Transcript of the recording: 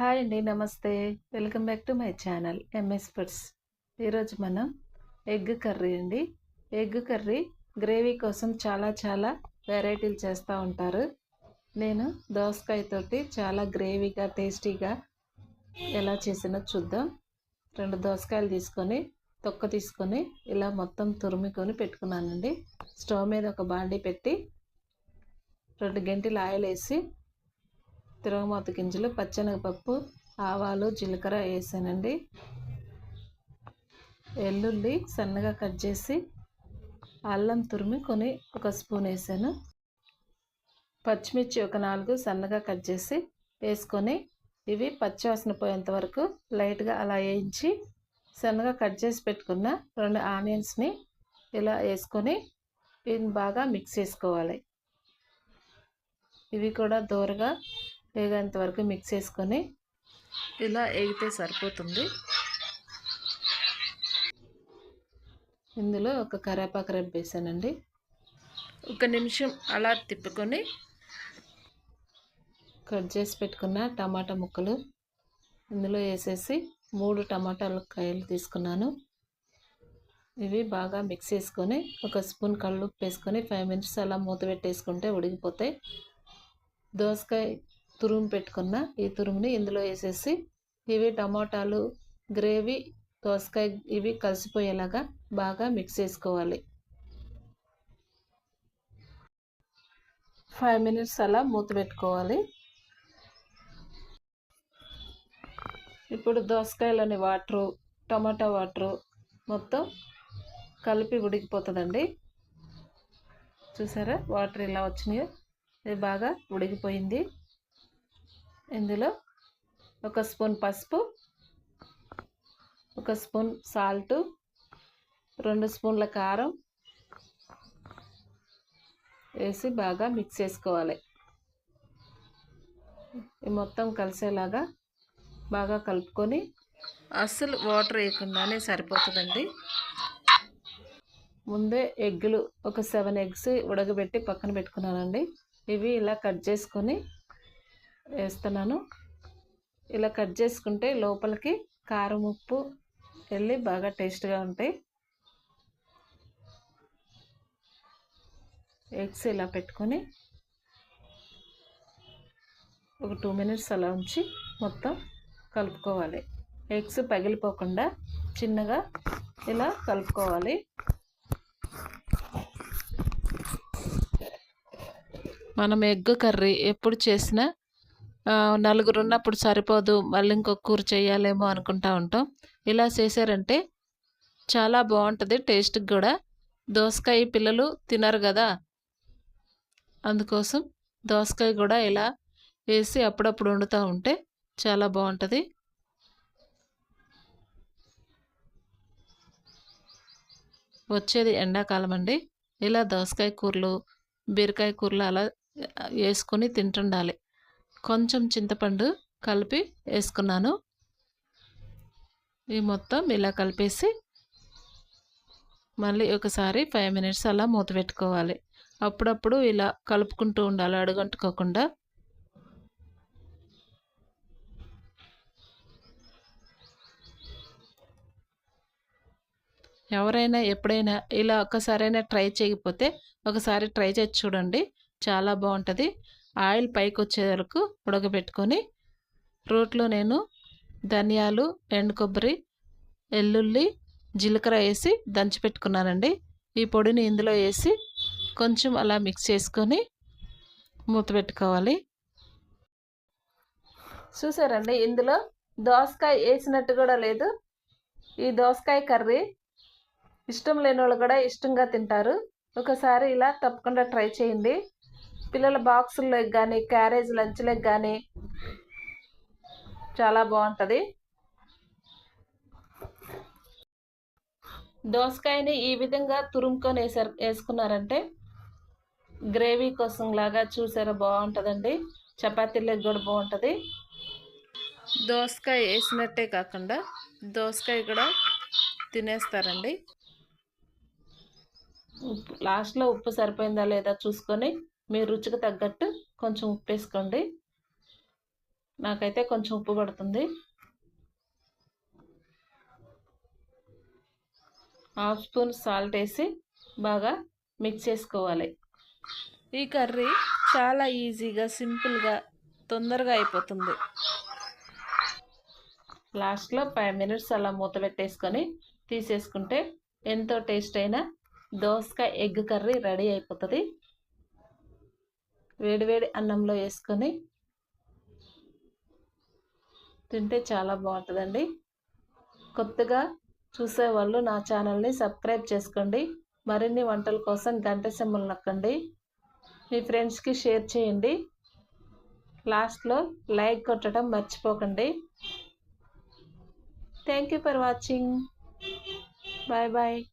Hi అండి నమస్తే. Welcome back to my channel M S foods. ఈరోజు మనం ఎగ్ కర్రీ అండి. ఎగ్ కర్రీ గ్రేవీ కోసం చాలా చాలా వెరైటీలు చేస్తూ ఉంటారు. నేను దోసకాయతోటి చాలా గ్రేవీగా టేస్టీగా ఎలా చేసినా చూద్దాం. రెండు దోసకాయలు తీసుకొని తొక్క తీసుకొని ఇలా మొత్తం తురుముకొని పెట్టుకున్నానండి. స్టవ్ మీద ఒక బాండీ పెట్టి రెండు గంటలు ఆయిల్ వేసి తిరగమాత గింజలు పచ్చెనగపప్పు ఆవాలు జీలకర్ర వేసానండి. వెల్లుల్లి సన్నగా కట్ చేసి అల్లం తురిమి కొని ఒక స్పూన్ వేసాను. పచ్చిమిర్చి ఒక నాలుగు సన్నగా కట్ చేసి వేసుకొని ఇవి పచ్చివాసన పోయేంత వరకు లైట్గా అలా వేయించి సన్నగా కట్ చేసి పెట్టుకున్న రెండు ఆనియన్స్ని ఇలా వేసుకొని వీటిని బాగా మిక్స్ చేసుకోవాలి. ఇవి కూడా దూరగా వేగేంత వరకు మిక్స్ చేసుకొని ఇలా వేగితే సరిపోతుంది. ఇందులో ఒక కరేపాకు రెబ్బ వేసానండి. ఒక నిమిషం అలా తిప్పుకొని కట్ చేసి పెట్టుకున్న టమాటా ముక్కలు ఇందులో వేసేసి మూడు టమాటాల కాయలు తీసుకున్నాను. ఇవి బాగా మిక్స్ చేసుకొని ఒక స్పూన్ కళ్ళు వేసుకొని ఫైవ్ మినిట్స్ అలా మూత పెట్టేసుకుంటే ఉడికిపోతాయి. దోసకాయ తురుము పెట్టుకున్న ఈ తురుముని ఇందులో వేసేసి ఇవి టమాటాలు గ్రేవీ దోసకాయ ఇవి కలిసిపోయేలాగా బాగా మిక్స్ చేసుకోవాలి. ఫైవ్ మినిట్స్ అలా మూత పెట్టుకోవాలి. ఇప్పుడు దోసకాయలోని వాటరు టమాటా వాటరు మొత్తం కలిపి ఉడికిపోతుందండి. చూసారా? వాటర్ ఇలా వచ్చినాయి? ఇది బాగా ఉడికిపోయింది. ఇందులో ఒక స్పూన్ పసుపు ఒక స్పూన్ సాల్ట్ రెండు స్పూన్ల కారం వేసి బాగా మిక్స్ చేసుకోవాలి. ఈ మొత్తం కలిసేలాగా బాగా కలుపుకొని అస్సలు వాటర్ వేయకుండానే సరిపోతుందండి. ముందే ఎగ్గులు ఒక సెవెన్ ఎగ్స్ ఉడకబెట్టి పక్కన పెట్టుకున్నానండి. ఇవి ఇలా కట్ చేసుకొని వేస్తున్నాను. ఇలా కట్ చేసుకుంటే లోపలికి కారం ఉప్పు వెళ్ళి బాగా టేస్ట్గా ఉంటాయి. ఎగ్స్ ఇలా పెట్టుకొని ఒక టూ మినిట్స్ అలా ఉంచి మొత్తం కలుపుకోవాలి. ఎగ్స్ పగిలిపోకుండా చిన్నగా ఇలా కలుపుకోవాలి. మనం ఎగ్ కర్రీ ఎప్పుడు చేసినా నలుగురు ఉన్నప్పుడు సరిపోదు మళ్ళీ ఇంకొక కూర చేయాలేమో అనుకుంటా ఉంటాం. ఇలా చేశారంటే చాలా బాగుంటుంది టేస్ట్కి కూడా. దోసకాయ పిల్లలు తినరు కదా. అందుకోసం దోసకాయ కూడా ఇలా వేసి అప్పుడప్పుడు వండుతూ ఉంటే చాలా బాగుంటుంది. వచ్చేది ఎండాకాలం అండి. ఇలా దోసకాయ కూరలు బీరకాయ కూరలు అలా వేసుకొని తింటుండాలి. కొంచెం చింతపండు కలిపి వేసుకున్నాను. ఈ మొత్తం ఇలా కలిపేసి మళ్ళీ ఒకసారి ఫైవ్ మినిట్స్ అలా మూత పెట్టుకోవాలి. అప్పుడప్పుడు ఇలా కలుపుకుంటూ ఉండాలి అడుగంటుకోకుండా. ఎవరైనా ఎప్పుడైనా ఇలా ఒక్కసారైనా ట్రై చేయకపోతే ఒకసారి ట్రై చేసి చూడండి. చాలా బాగుంటుంది. ఆయిల్ పైకి వచ్చే వరకు ఉడకబెట్టుకొని రోట్లో నేను ధనియాలు ఎండు కొబ్బరి ఎల్లుల్లి జీలకర్ర వేసి దంచి పెట్టుకున్నానండి. ఈ పొడిని ఇందులో వేసి కొంచెం అలా మిక్స్ చేసుకొని మూత పెట్టుకోవాలి. చూసారండి? ఇందులో దోసకాయ వేసినట్టు కూడా లేదు. ఈ దోసకాయ కర్రీ ఇష్టం లేని వాళ్ళు కూడా ఇష్టంగా తింటారు. ఒకసారి ఇలా తప్పకుండా ట్రై చేయండి. పిల్లల బాక్సుల్లోకి కానీ క్యారేజ్ లంచ్లకు కానీ చాలా బాగుంటుంది. దోసకాయని ఈ విధంగా తురుముకొని వేసారు వేసుకున్నారంటే గ్రేవీ కోసం లాగా చూసారా బాగుంటుందండి. చపాతీలకు కూడా బాగుంటుంది. దోసకాయ వేసినట్టే కాకుండా దోసకాయ కూడా తినేస్తారండి. ఉప్పు లాస్ట్లో ఉప్పు సరిపోయిందా లేదా చూసుకొని మీ రుచికి తగ్గట్టు కొంచెం ఉప్పు వేసుకోండి. నాకైతే కొంచెం ఉప్పు పడుతుంది. హాఫ్ స్పూన్ సాల్ట్ వేసి బాగా మిక్స్ చేసుకోవాలి. ఈ కర్రీ చాలా ఈజీగా సింపుల్గా తొందరగా అయిపోతుంది. లాస్ట్లో ఫైవ్ మినిట్స్ అలా మూత పెట్టేసుకొని తీసేసుకుంటే ఎంతో టేస్ట్ అయిన దోసకాయ ఎగ్ కర్రీ రెడీ అయిపోతుంది. వేడివేడి అన్నంలో వేసుకొని తింటే చాలా బాగుంటుందండి. కొత్తగా చూసేవాళ్ళు నా ఛానల్ని సబ్స్క్రైబ్ చేసుకోండి. మరిన్ని వంటల కోసం గంట సింబల్ నొక్కండి. మీ ఫ్రెండ్స్కి షేర్ చేయండి. లాస్ట్లో లైక్ కొట్టడం మర్చిపోకండి. Thank you for watching. Bye bye.